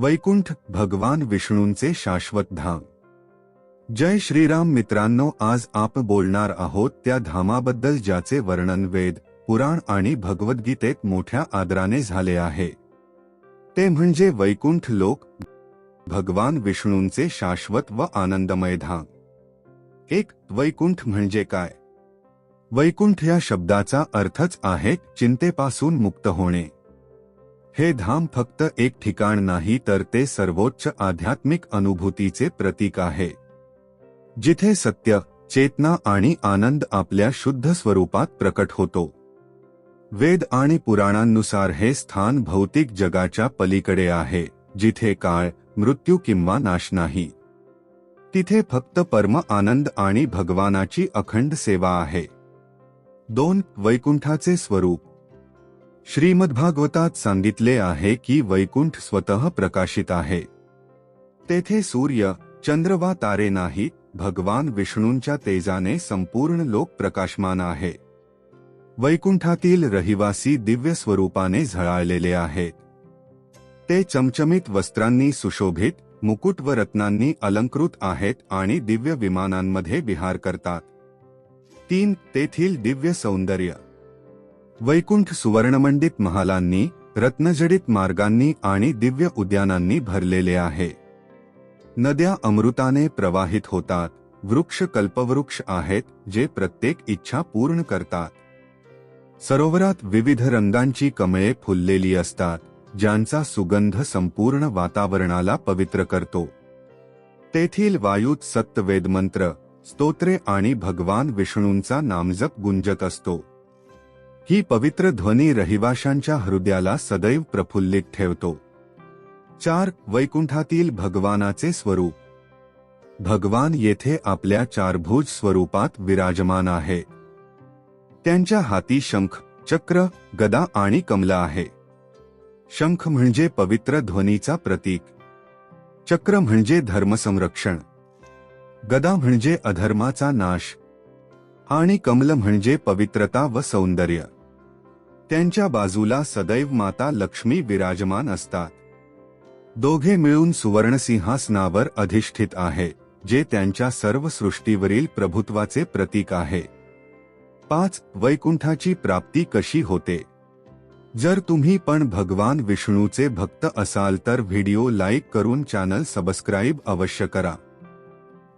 वैकुंठ भगवान विष्णूंचे शाश्वत धाम. जय श्रीराम मित्रांनो आज आप बोलणार आहोत त्या धामाबद्दल ज्याचे वर्णन वेद पुराण आणि भगवद्गीतेत मोठ्या आदराने झाले आहे. ते म्हणजे वैकुंठ लोक भगवान विष्णूंचे शाश्वत व आनंदमय धाम. एक वैकुंठ म्हणजे काय? वैकुंठ या शब्दाचा अर्थच आहे चिंतेपासून मुक्त होणे. हे धाम फक्त एक ठिकाण नाही तर ते सर्वोच्च आध्यात्मिक अनुभूतीचे प्रतीक आहे. जिथे सत्य चेतना आणि आनंद आपल्या शुद्ध स्वरूपात प्रकट होतो. वेद आणि पुराणांनुसार हे स्थान भौतिक जगाच्या पलीकडे आहे जिथे काळ मृत्यू किंवा नाश नाही. तिथे फक्त परम आनंद आणि भगवानाची अखंड सेवा आहे. दोन वैकुंठाचे स्वरूप श्रीमद्भागवतात सांगितले आहे की वैकुंठ स्वतः प्रकाशित आहे. तेथे सूर्य चंद्र वा तारे नाही भगवान विष्णूंच्या तेजाने संपूर्ण लोक प्रकाशमान आहे. वैकुंठातील रहिवासी दिव्य स्वरूपाने झळाळलेले आहेत ते चमचमीत वस्त्रांनी सुशोभित मुकुट व रत्नांनी अलंकृत आहेत आणि दिव्य विमानांमध्ये विहार करतात. तीन तेथील दिव्य सौंदर्य. वैकुंठ सुवर्णमंडित महालांनी रत्नजडित मार्गांनी आणि दिव्य उद्यानांनी भरलेले आहे. नद्या अमृताने प्रवाहित होतात वृक्ष कल्पवृक्ष आहेत जे प्रत्येक इच्छा पूर्ण करतात. सरोवरात विविध रंगांची कमळे फुललेली असतात ज्यांचा सुगंध संपूर्ण वातावरणाला पवित्र करतो. तेथील वायूत सत्तवेद वेदमंत्र स्तोत्रे आणि भगवान विष्णूंचा नामजप गुंजत असतो. ही पवित्र ध्वनी रहिवाशांच्या हृदयाला सदैव प्रफुल्लित ठेवतो. चार वैकुंठातील भगवानाचे स्वरूप. भगवान येथे आपल्या चारभुज स्वरूपात विराजमान आहे. त्यांच्या हाती शंख चक्र गदा आणि कमला आहे. शंख म्हणजे पवित्र ध्वनीचा प्रतीक. चक्र म्हणजे धर्मसंरक्षण. गदा म्हणजे अधर्माचा नाश. आणि कमल म्हणजे पवित्रता व सौंदर्य. त्यांच्या बाजूला सदैव माता लक्ष्मी विराजमान असतात. दोघे मिळून सुवर्णसिंहासनावर अधिष्ठित आहे जे त्यांच्या सर्व सृष्टीवरील प्रभुत्वाचे प्रतीक आहे. पाच वैकुंठाची प्राप्ती कशी होते? जर तुम्ही पण भगवान विष्णूचे भक्त असाल तर व्हिडिओ लाईक करून चॅनल सबस्क्राईब अवश्य करा.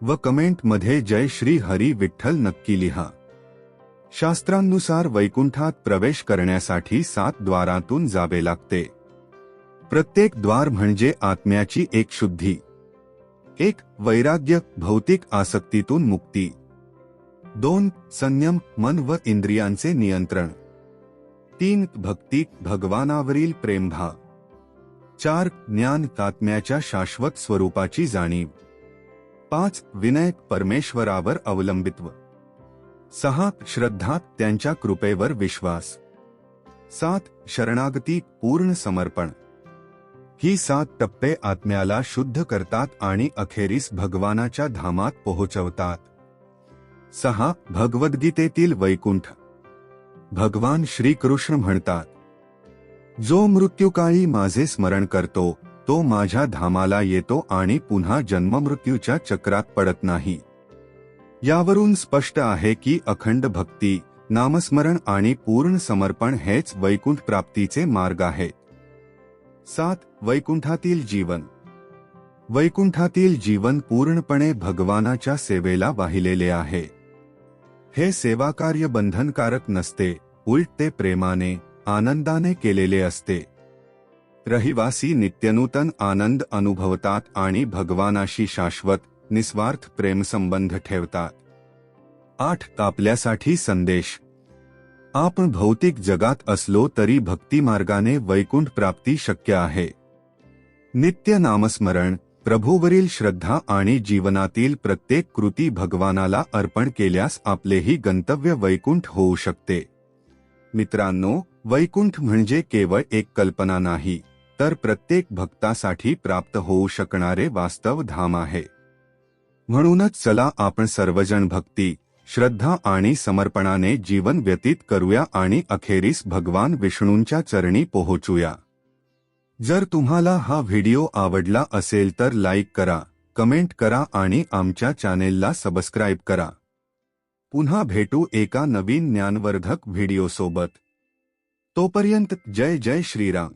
व कमेंटमध्ये जय श्री हरी विठ्ठल नक्की लिहा. शास्त्रांनुसार वैकुंठात प्रवेश करण्यासाठी सात द्वारातून जावे लागते. प्रत्येक द्वार म्हणजे आत्म्याची एक शुद्धी. एक वैराग्य भौतिक आसक्तीतून मुक्ती. दोन संयम मन व इंद्रियांचे नियंत्रण. तीन भक्ती भगवानावरील प्रेमभा चार ज्ञान तात्म्याच्या शाश्वत स्वरूपाची जाणीव. पाच विनय परमेश्वरावर अवलंबित्व. सहा श्रद्धा त्यांच्या कृपेवर विश्वास. सात शरणागती पूर्ण समर्पण. ही सात टप्पे आत्म्याला शुद्ध करतात आणि अखेरीस भगवानाच्या धामात पोहोचवतात. सहा भगवद्गीतेतील वैकुंठ. भगवान श्रीकृष्ण म्हणतात जो मृत्यूकाळी माझे स्मरण करतो तो माझ्या धामाला येतो आणि पुन्हा जन्ममृत्यूच्या चक्रात पडत नाही. यावरून स्पष्ट आहे की अखंड भक्ती नामस्मरण आणि पूर्ण समर्पण हेच वैकुंठ प्राप्तीचे मार्ग आहेत सात वैकुंठातील जीवन. वैकुंठातील जीवन पूर्णपणे भगवानाच्या सेवेला वाहिलेले आहे. हे सेवाकार्य बंधनकारक नसते उलट ते प्रेमाने आनंदाने केलेले असते. रहिवासी नित्यनूतन आनंद अनुभवतात आणि भगवानाशी शाश्वत निस्वार्थ प्रेमसंबंध ठेवतात. आठ आपल्यासाठी संदेश. आपण भौतिक जगात असलो तरी भक्तिमार्गाने वैकुंठ प्राप्ती शक्य आहे. नित्य नामस्मरण प्रभूवरील श्रद्धा आणि जीवनातील प्रत्येक कृती भगवानाला अर्पण केल्यास आपलेही गंतव्य वैकुंठ होऊ शकते. मित्रांनो वैकुंठ म्हणजे केवळ एक कल्पना नाही तर प्रत्येक भक्तासाठी प्राप्त होऊ शकणारे वास्तव धाम आहे. म्हणूनच चला आपण सर्वजण भक्ती श्रद्धा आणि समर्पणाने जीवन व्यतीत करूया आणि अखेरीस भगवान विष्णूंच्या चरणी पोहोचूया. जर तुम्हाला हा व्हिडिओ आवडला असेल तर लाईक करा कमेंट करा आणि आमच्या चॅनेलला सबस्क्राईब करा. पुन्हा भेटू एका नवीन ज्ञानवर्धक व्हिडिओसोबत. तोपर्यंत जय जय श्रीराम.